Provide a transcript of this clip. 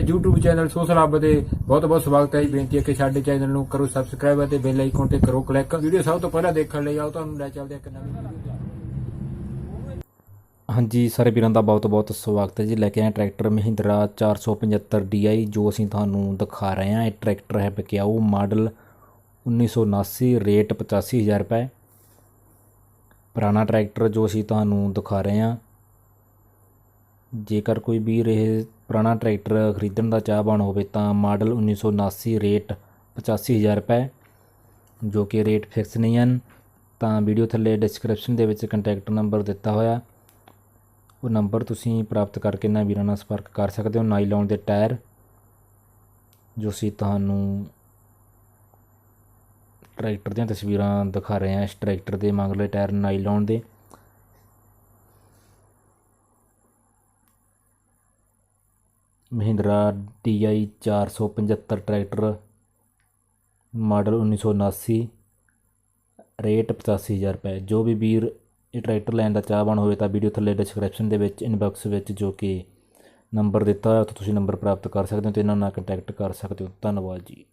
YouTube channel social ਹੱਬ ਤੇ ਬਹੁਤ ਬਹੁਤ ਸਵਾਗਤ ਹੈ ਜੀ। ਬੇਨਤੀ ਹੈ ਕਿ ਸਾਡੇ ਚੈਨਲ ਨੂੰ ਕਰੋ ਸਬਸਕ੍ਰਾਈਬ ਅਤੇ ਬੈਲ ਆਈਕਨ ਤੇ ਕਰੋ ਕਲਿੱਕ ਵੀਡੀਓ ਸਭ ਤੋਂ ਪਹਿਲਾਂ ਦੇਖਣ ਲਈ ਆਓ, ਤੁਹਾਨੂੰ ਲੈ ਚੱਲਦੇ ਇੱਕ ਨਵੀਂ ਵੀਡੀਓ ਹਾਂਜੀ ਸਾਰੇ ਵੀਰਾਂ ਦਾ ਬਹੁਤ ਬਹੁਤ ਸਵਾਗਤ ਹੈ ਜੀ। ਲੈ ਕੇ ਆਏ ਟਰੈਕਟਰ ਮਹਿੰਦਰਾ 475 DI ਜੋ ਅਸੀਂ ਤੁਹਾਨੂੰ ਦਿਖਾ ਰਹੇ ਹਾਂ। ਇਹ ਟਰੈਕਟਰ ਹੈ ਬਕਿਆਊ ਮਾਡਲ 1979 ਰੇਟ 85000 ਰੁਪਏ। ਪੁਰਾਣਾ ਟਰੈਕਟਰ ਜੋ ਅਸੀਂ ਤੁਹਾਨੂੰ ਦਿਖਾ ਰਹੇ ਹਾਂ। ਜੇਕਰ ਕੋਈ ਵੀਰ ਇਹ ਪੁਰਾਣਾ ਟਰੈਕਟਰ ਖਰੀਦਣ ਦਾ ਚਾਹਵਾਨ ਹੋਵੇ ਤਾਂ ਮਾਡਲ 1979 ਰੇਟ 85000 ਰੁਪਏ, ਜੋ ਕਿ ਰੇਟ ਫਿਕਸ ਨਹੀਂ ਹਨ, ਤਾਂ ਵੀਡੀਓ ਥੱਲੇ ਡਿਸਕ੍ਰਿਪਸ਼ਨ ਦੇ ਵਿੱਚ ਕੰਟੈਕਟ ਨੰਬਰ ਦਿੱਤਾ ਹੋਇਆ। ਉਹ ਨੰਬਰ ਤੁਸੀਂ ਪ੍ਰਾਪਤ ਕਰਕੇ ਇਹਨਾਂ ਵੀਰਾਂ ਨਾਲ ਸੰਪਰਕ ਕਰ ਸਕਦੇ ਹੋ ਨਾਈਲੌਨ ਦੇ ਟਾਇਰ, ਜੋ ਅਸੀਂ ਤੁਹਾਨੂੰ ਟਰੈਕਟਰ ਦੀਆਂ ਤਸਵੀਰਾਂ ਦਿਖਾ ਰਹੇ ਹਾਂ ਇਸ ਟਰੈਕਟਰ ਦੇ, ਮਗਰਲੇ ਟਾਇਰ ਨਾਈਲੌਨ ਦੇ। ਮਹਿੰਦਰਾ ਡੀ ਆਈ ਚਾਰ ਸੌ ਪੰਝੱਤਰ ਟਰੈਕਟਰ ਮਾਡਲ 1979 ਰੇਟ ਪਚਾਸੀ ਹਜ਼ਾਰ ਰੁਪਏ। ਜੋ ਵੀ ਵੀਰ ਇਹ ਟਰੈਕਟਰ ਲੈਣ ਦਾ ਚਾਹਵਾਨ ਹੋਵੇ ਤਾਂ ਵੀਡੀਓ ਥੱਲੇ ਡਿਸਕ੍ਰਿਪਸ਼ਨ ਦੇ ਵਿੱਚ ਇਨਬਾਕਸ ਵਿੱਚ ਜੋ ਕਿ ਨੰਬਰ ਦਿੱਤਾ ਹੋਇਆ ਉੱਥੇ ਤੁਸੀਂ ਨੰਬਰ ਪ੍ਰਾਪਤ ਕਰ ਸਕਦੇ ਹੋ ਤੇ ਇਹਨਾਂ ਨਾਲ ਕੰਟੈਕਟ ਕਰ ਸਕਦੇ ਹੋ। ਧੰਨਵਾਦ ਜੀ।